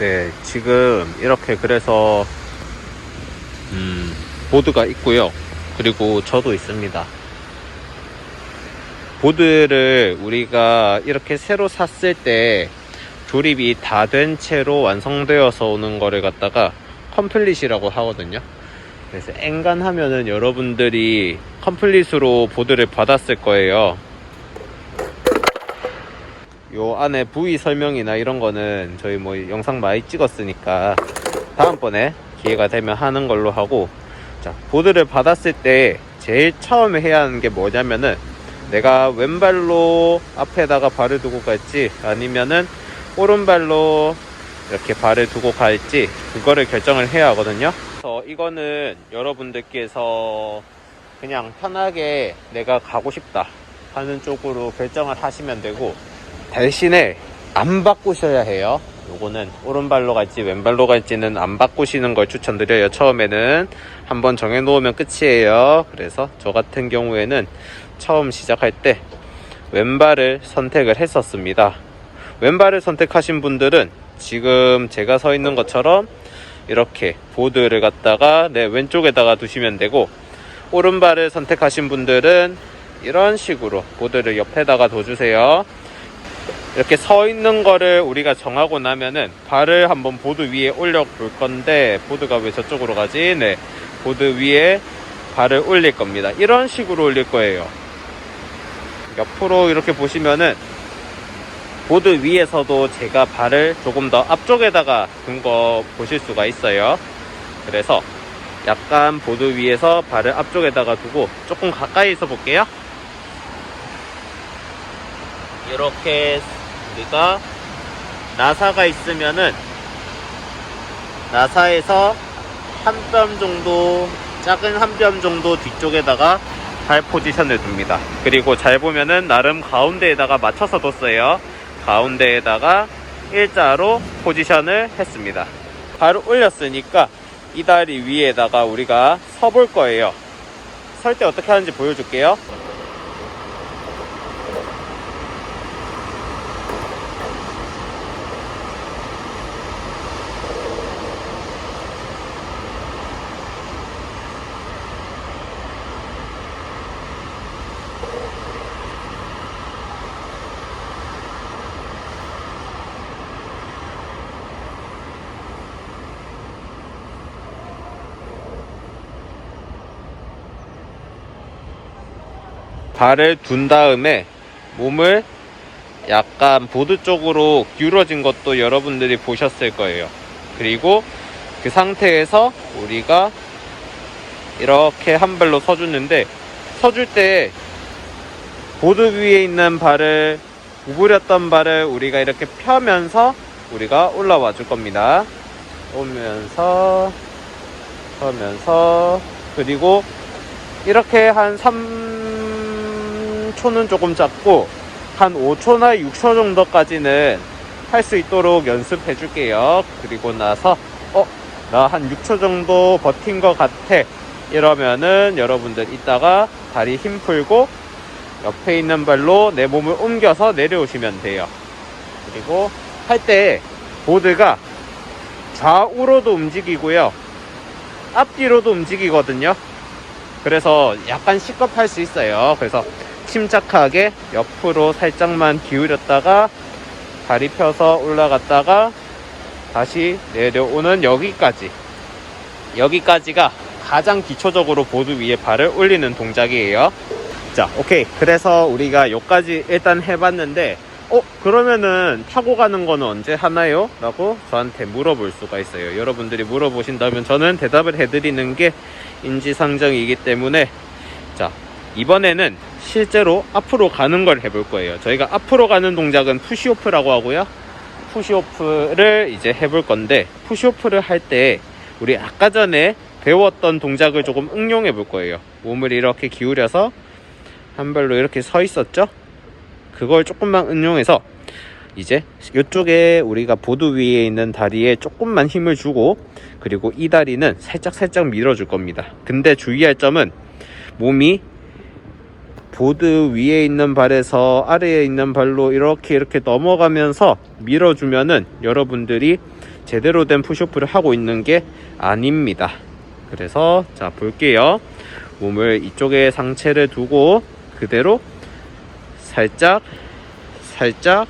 네, 지금 이렇게 그래서 음, 보드가 있고요. 그리고 저도 있습니다. 보드를 우리가 이렇게 새로 샀을 때 조립이 다 된 채로 완성되어서 오는 거를 갖다가 컴플릿이라고 하거든요. 그래서 엔간하면은 여러분들이 컴플릿으로 보드를 받았을 거예요. 요 안에 부위 설명이나 이런 거는 저희 뭐 영상 많이 찍었으니까 다음번에 기회가 되면 하는 걸로 하고 자 보드를 받았을 때 제일 처음에 해야 하는 게 뭐냐면은 내가 왼발로 앞에다가 발을 두고 갈지 아니면은 오른발로 이렇게 발을 두고 갈지 그거를 결정을 해야 하거든요. 그래서 이거는 여러분들께서 그냥 편하게 내가 가고 싶다 하는 쪽으로 결정을 하시면 되고 대신에 안 바꾸셔야 해요. 요거는 오른발로 갈지 왼발로 갈지는 안 바꾸시는 걸 추천드려요. 처음에는 한번 정해 놓으면 끝이에요. 그래서 저 같은 경우에는 처음 시작할 때 왼발을 선택을 했었습니다. 왼발을 선택하신 분들은 지금 제가 서 있는 것처럼 이렇게 보드를 갖다가 내 왼쪽에다가 두시면 되고 오른발을 선택하신 분들은 이런 식으로 보드를 옆에다가 둬주세요. 이렇게 서 있는 거를 우리가 정하고 나면은 발을 한번 보드 위에 올려 볼 건데 보드가 왜 저쪽으로 가지? 네. 보드 위에 발을 올릴 겁니다. 이런 식으로 올릴 거예요. 옆으로 이렇게 보시면은 보드 위에서도 제가 발을 조금 더 앞쪽에다가 둔 거 보실 수가 있어요. 그래서 약간 보드 위에서 발을 앞쪽에다가 두고 조금 가까이서 볼게요. 이렇게 우리가 나사가 있으면은 나사에서 한 뼘 정도 작은 한 뼘 정도 뒤쪽에다가 발 포지션을 둡니다. 그리고 잘 보면은 나름 가운데에다가 맞춰서 뒀어요. 가운데에다가 일자로 포지션을 했습니다. 발을 올렸으니까 이 다리 위에다가 우리가 서볼 거예요. 설 때 어떻게 하는지 보여줄게요. 발을 둔 다음에 몸을 약간 보드 쪽으로 기울어진 것도 여러분들이 보셨을 거예요. 그리고 그 상태에서 우리가 이렇게 한 발로 서주는데 서줄 때 보드 위에 있는 발을 구부렸던 발을 우리가 이렇게 펴면서 우리가 올라와 줄 겁니다. 오면서 서면서 그리고 이렇게 한 3 초는 조금 짧고 한 5초나 6초 정도까지는 할 수 있도록 연습해 줄게요. 그리고 나서 어, 나 한 6초 정도 버틴 것 같아. 이러면은 여러분들 이따가 다리 힘 풀고 옆에 있는 발로 내 몸을 옮겨서 내려오시면 돼요. 그리고 할 때 보드가 좌우로도 움직이고요. 앞뒤로도 움직이거든요. 그래서 약간 시겁할 수 있어요. 그래서 침착하게 옆으로 살짝만 기울였다가 다리 펴서 올라갔다가 다시 내려오는 여기까지. 여기까지가 가장 기초적으로 보드 위에 발을 올리는 동작이에요. 자, 오케이. 그래서 우리가 여기까지 일단 해봤는데, 어, 그러면은 타고 가는 거는 언제 하나요? 라고 저한테 물어볼 수가 있어요. 여러분들이 물어보신다면 저는 대답을 해드리는 게 인지상정이기 때문에, 자, 이번에는 실제로 앞으로 가는 걸 해볼 거예요. 저희가 앞으로 가는 동작은 푸시오프라고 하고요. 푸시오프를 이제 해볼 건데, 푸시오프를 할 때, 우리 아까 전에 배웠던 동작을 조금 응용해 볼 거예요. 몸을 이렇게 기울여서 한 발로 이렇게 서 있었죠? 그걸 조금만 응용해서 이제 이쪽에 우리가 보드 위에 있는 다리에 조금만 힘을 주고 그리고 이 다리는 살짝 살짝 밀어줄 겁니다. 근데 주의할 점은 몸이 보드 위에 있는 발에서 아래에 있는 발로 이렇게 이렇게 넘어가면서 밀어주면은 여러분들이 제대로 된 푸시오프를 하고 있는 게 아닙니다. 그래서 자 볼게요. 몸을 이쪽에 상체를 두고 그대로 살짝 살짝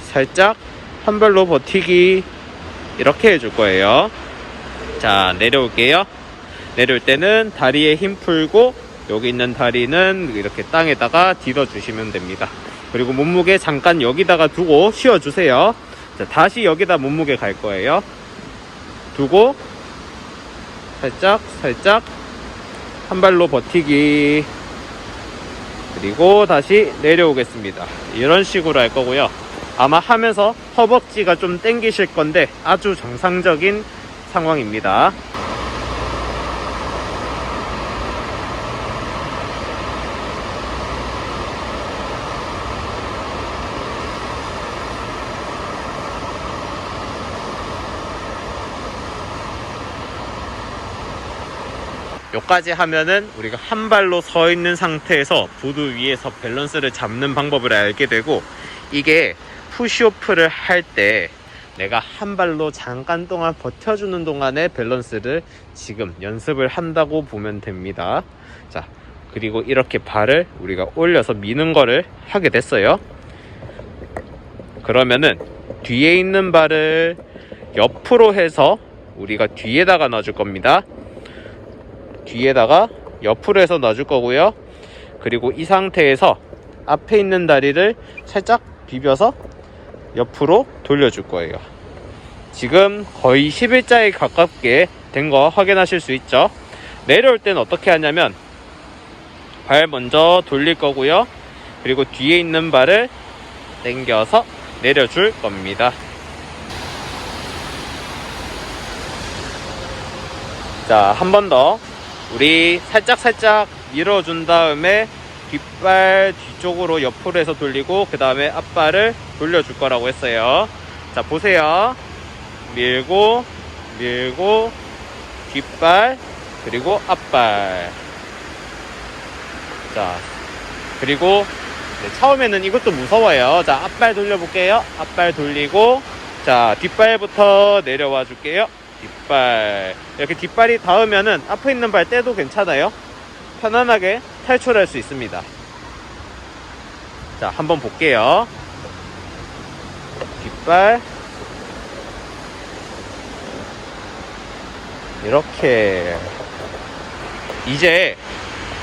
살짝 한 발로 버티기 이렇게 해줄 거예요. 자 내려올게요. 내려올 때는 다리에 힘 풀고 여기 있는 다리는 이렇게 땅에다가 디뎌 주시면 됩니다. 그리고 몸무게 잠깐 여기다가 두고 쉬어 주세요. 자, 다시 여기다 몸무게 갈 거예요. 두고 살짝 살짝 한 발로 버티기 그리고 다시 내려오겠습니다. 이런 식으로 할 거고요. 아마 하면서 허벅지가 좀 땡기실 건데 아주 정상적인 상황입니다. 요까지 하면은 우리가 한 발로 서 있는 상태에서 보드 위에서 밸런스를 잡는 방법을 알게 되고 이게 푸시오프를 할 때 내가 한 발로 잠깐 동안 버텨주는 동안에 밸런스를 지금 연습을 한다고 보면 됩니다. 자, 그리고 이렇게 발을 우리가 올려서 미는 거를 하게 됐어요. 그러면은 뒤에 있는 발을 옆으로 해서 우리가 뒤에다가 놔줄 겁니다. 뒤에다가 옆으로 해서 놔줄 거고요. 그리고 이 상태에서 앞에 있는 다리를 살짝 비벼서 옆으로 돌려줄 거예요. 지금 거의 11자에 가깝게 된 거 확인하실 수 있죠. 내려올 때는 어떻게 하냐면 발 먼저 돌릴 거고요. 그리고 뒤에 있는 발을 당겨서 내려줄 겁니다. 자, 한 번 더. 우리 살짝 살짝 밀어준 다음에 뒷발 뒤쪽으로 옆으로 해서 돌리고 그 다음에 앞발을 돌려줄 거라고 했어요. 자, 보세요. 밀고, 밀고, 뒷발, 그리고 앞발. 자, 그리고 네, 처음에는 이것도 무서워요. 자, 앞발 돌려볼게요. 앞발 돌리고, 자, 뒷발부터 내려와 줄게요. 뒷발. 이렇게 뒷발이 닿으면은 앞에 있는 발 떼도 괜찮아요. 편안하게 탈출할 수 있습니다. 자, 한번 볼게요. 뒷발. 이렇게. 이제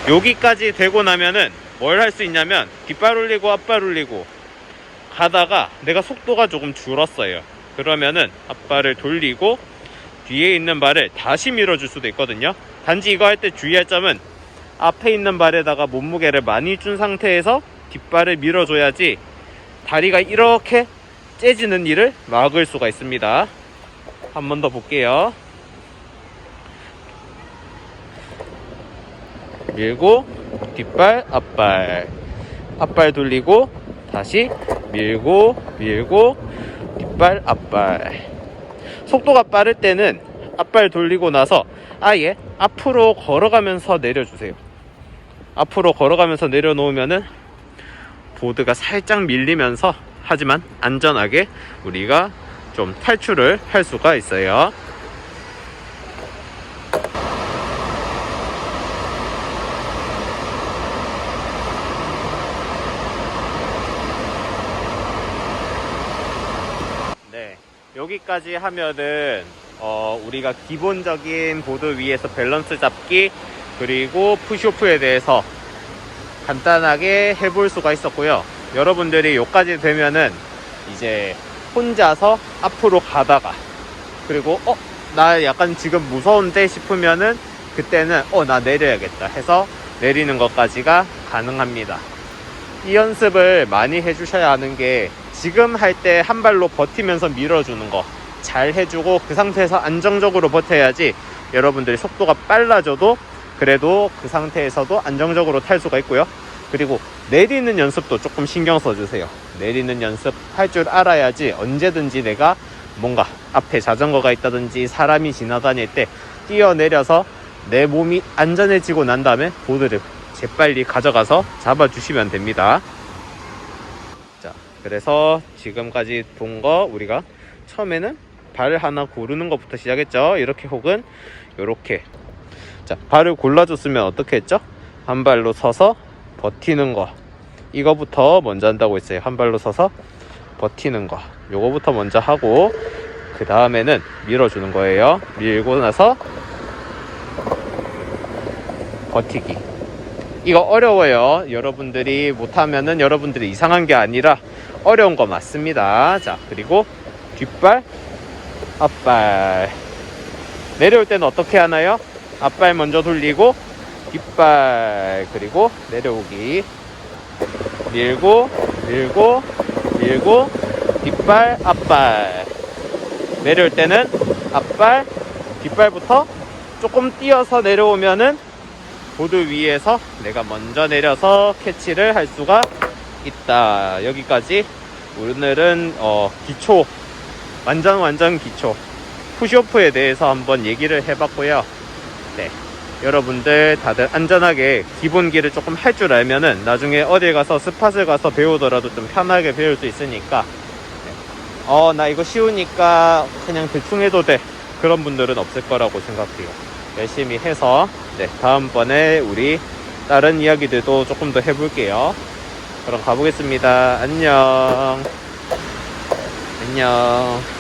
여기까지 되고 나면은 뭘 할 수 있냐면 뒷발 올리고 앞발 올리고 가다가 내가 속도가 조금 줄었어요. 그러면은 앞발을 돌리고 뒤에 있는 발을 다시 밀어줄 수도 있거든요. 단지 이거 할 때 주의할 점은 앞에 있는 발에다가 몸무게를 많이 준 상태에서 뒷발을 밀어줘야지 다리가 이렇게 째지는 일을 막을 수가 있습니다. 한 번 더 볼게요. 밀고 뒷발 앞발 앞발 돌리고 다시 밀고 밀고 뒷발 앞발 속도가 빠를 때는 앞발 돌리고 나서 아예 앞으로 걸어가면서 내려주세요. 앞으로 걸어가면서 내려놓으면은 보드가 살짝 밀리면서 하지만 안전하게 우리가 좀 탈출을 할 수가 있어요. 네, 여기까지 하면은 어, 우리가 기본적인 보드 위에서 밸런스 잡기 그리고 푸시오프에 대해서 간단하게 해볼 수가 있었고요. 여러분들이 여기까지 되면은 이제 혼자서 앞으로 가다가 그리고 어, 나 약간 지금 무서운데 싶으면은 그때는 어, 나 내려야겠다 해서 내리는 것까지가 가능합니다. 이 연습을 많이 해주셔야 하는 게 지금 할 때 한 발로 버티면서 밀어주는 거 잘 해주고 그 상태에서 안정적으로 버텨야지 여러분들이 속도가 빨라져도 그래도 그 상태에서도 안정적으로 탈 수가 있고요. 그리고 내리는 연습도 조금 신경 써주세요. 내리는 연습 할 줄 알아야지 언제든지 내가 뭔가 앞에 자전거가 있다든지 사람이 지나다닐 때 뛰어내려서 내 몸이 안전해지고 난 다음에 보드를 재빨리 가져가서 잡아주시면 됩니다. 자, 그래서 지금까지 본 거 우리가 처음에는 발 하나 고르는 것부터 시작했죠. 이렇게 혹은 이렇게. 자, 발을 골라줬으면 어떻게 했죠? 한 발로 서서 버티는 거. 이거부터 먼저 한다고 했어요. 한 발로 서서 버티는 거. 요거부터 먼저 하고 그 다음에는 밀어주는 거예요. 밀고 나서 버티기. 이거 어려워요. 여러분들이 못하면은 여러분들이 이상한 게 아니라 어려운 거 맞습니다. 자, 그리고 뒷발, 앞발. 내려올 때는 어떻게 하나요? 앞발 먼저 돌리고, 뒷발, 그리고 내려오기. 밀고, 밀고, 밀고, 뒷발, 앞발. 내려올 때는 앞발, 뒷발부터 조금 뛰어서 내려오면은 보드 위에서 내가 먼저 내려서 캐치를 할 수가 있다. 여기까지 오늘은 어, 기초 완전 완전 기초 푸시오프에 대해서 한번 얘기를 해봤고요. 네. 여러분들 다들 안전하게 기본기를 조금 할 줄 알면은 나중에 어딜 가서 스팟을 가서 배우더라도 좀 편하게 배울 수 있으니까 네. 어나 이거 쉬우니까 그냥 대충 해도 돼 그런 분들은 없을 거라고 생각해요 열심히 해서 네 다음번에 우리 다른 이야기들도 조금 더 해볼게요. 그럼 가보겠습니다. 안녕. 안녕